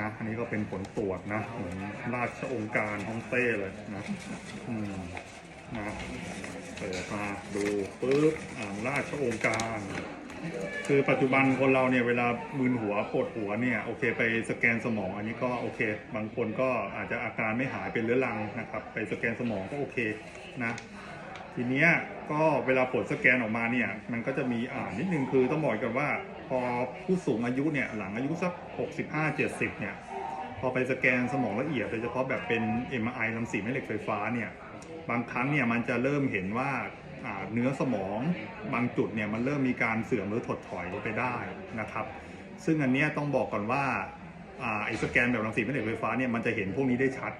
นะอันนี้ก็เป็นผลตรวจนะเหมือนราชองค์การฮ่องเต้เลยนะอืมนะเปิดมาดูปุ๊บอ่าราชองค์การคือปัจจุบันคนเราเนี่ยเวลามึนหัวปวดหัวเนี่ยโอเคไปสแกนสมองอันนี้ก็โอเค บางคนก็อาจจะอาการไม่หายเป็นเรื้อรังนะครับ ไปสแกนสมองก็โอเคนะ ทีเนี้ยก็เวลาผลสแกนออกมาเนี่ยมันก็จะมีอ่านนิดนึงคือต้องบอกกันว่า พอผู้สูงอายุเนี่ยหลังอายุสัก 65-70 เนี่ย พอไปสแกนสมองละเอียดโดยเฉพาะแบบเป็น MRI รังสีแม่เหล็กไฟฟ้าเนี่ยบางครั้งเนี่ยมันจะเริ่มเห็นว่าเนื้อสมองบางจุดเนี่ยมันเริ่มมีการเสื่อมหรือถดถอยไปได้นะครับ ซึ่งอันเนี้ยต้องบอกก่อนว่าไอ้สแกนแบบรังสีแม่เหล็กไฟฟ้าเนี่ยมันจะเห็นพวกนี้ได้ชัด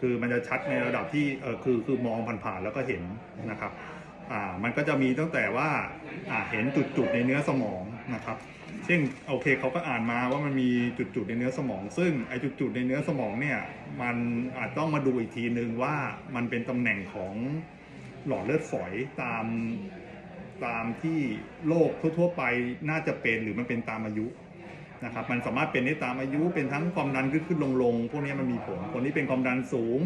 คือมันจะชัดในระดับที่เออคือคือมองผ่านๆแล้วก็เห็นนะครับอ่ามันก็จะมีตั้งแต่ว่าอ่าเห็นจุดๆในเนื้อสมองนะครับเช่นโอเคเขาก็อ่านมาว่ามันมีจุดๆในเนื้อสมอง ซึ่งไอ้จุดๆในเนื้อสมองเนี่ยมันอาจต้องมาดูอีกทีนึงว่ามันเป็นตำแหน่งของหลอดเลือดฝอยตามตามที่โรคทั่วๆไปน่าจะเป็นหรือมันเป็นตามอายุ นะครับมันสามารถเป็นได้ตามอายุเป็นทั้งความดันขึ้นขึ้นลงลงพวกนี้มันมีผลคนที่เป็นความดันสูง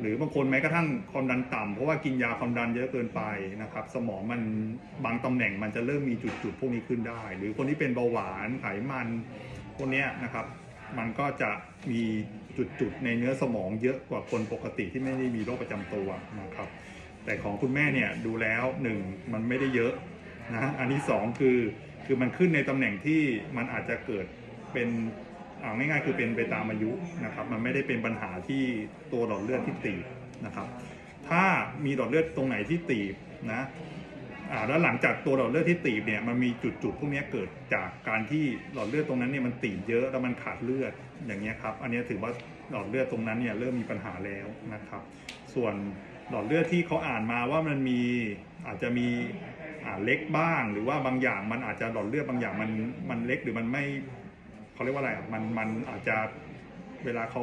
หรือบางคนแม้กระทั่งความดันต่ำเพราะว่ากินยาความดันเยอะเกินไปนะครับ สมองมันบางตำแหน่งมันจะเริ่มมีจุดๆพวกนี้ขึ้นได้ หรือคนที่เป็นเบาหวานไขมันพวกนี้นะครับ มันก็จะมีจุดๆในเนื้อสมองเยอะกว่าคนปกติที่ไม่ได้มีโรคประจำตัวนะครับแต่ของคุณแม่เนี่ยดูแล้วหนึ่งมันไม่ได้เยอะ นะอันที่สองคือคือมันขึ้นในตำแหน่งที่มันอาจจะเกิดเป็นเอาง่ายๆคือเป็นไปตามอายุนะครับ มันไม่ได้เป็นปัญหาที่ตัวหลอดเลือดที่ตีบนะครับ ถ้ามีหลอดเลือดตรงไหนที่ตีบนะอ่าแล้วหลังจากตัวหลอดเลือดที่ตีบเนี่ยมันมีจุดๆพวกนี้เกิดจากการที่หลอดเลือดตรงนั้นเนี่ยมันตีบเยอะแล้วมันขาดเลือดอย่างเงี้ยครับ อันนี้ถือว่าหลอดเลือดตรงนั้นเนี่ยเริ่มมีปัญหาแล้วนะครับ ส่วนหลอดเลือดที่เขาอ่านมาว่ามันมีอาจจะมี เล็กบ้าง หรือว่าบางอย่างมันอาจจะหลอดเลือดบางอย่างมันมันเล็กหรือมันไม่เขาเรียกว่าอะไรอะมันมันอาจจะเวลาเขา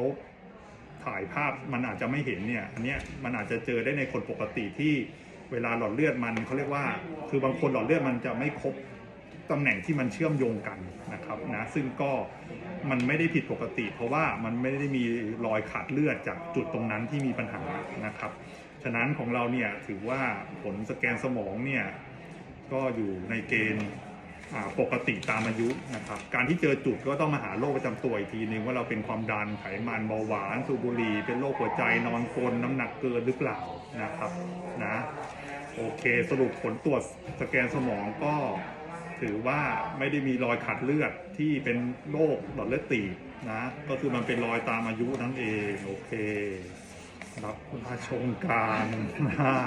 ถ่ายภาพมันอาจจะไม่เห็นเนี่ยอันเนี้ยมันอาจจะเจอได้ในคนปกติที่เวลาหลอดเลือดมันเขาเรียกว่า คือบางคนหลอดเลือดมันจะไม่ครบตำแหน่งที่มันเชื่อมโยงกันนะครับนะซึ่งก็มันไม่ได้ผิดปกติ เพราะว่ามันไม่ได้มีรอยขาดเลือดจากจุดตรงนั้นที่มีปัญหานะครับ ฉะนั้นของเราเนี่ยถือว่าผลสแกนสมองเนี่ย ก็อยู่ในเกณฑ์ปกติตามอายุนะครับ การที่เจอจุดก็ต้องมาหาโรคประจำตัวอีกทีนึงว่าเราเป็นความดันไขมันเบาหวานสูบบุหรี่เป็นโรคหัวใจนอนกรนน้ำหนักเกินหรือเปล่านะครับนะโอเคสรุปผลตรวจสแกนสมองก็ถือว่าไม่ได้มีรอยขาดเลือดที่เป็นโรคหลอดเลือดตีบนะก็คือมันเป็นรอยตามอายุนั่นเอง โอเค รับราชองการได้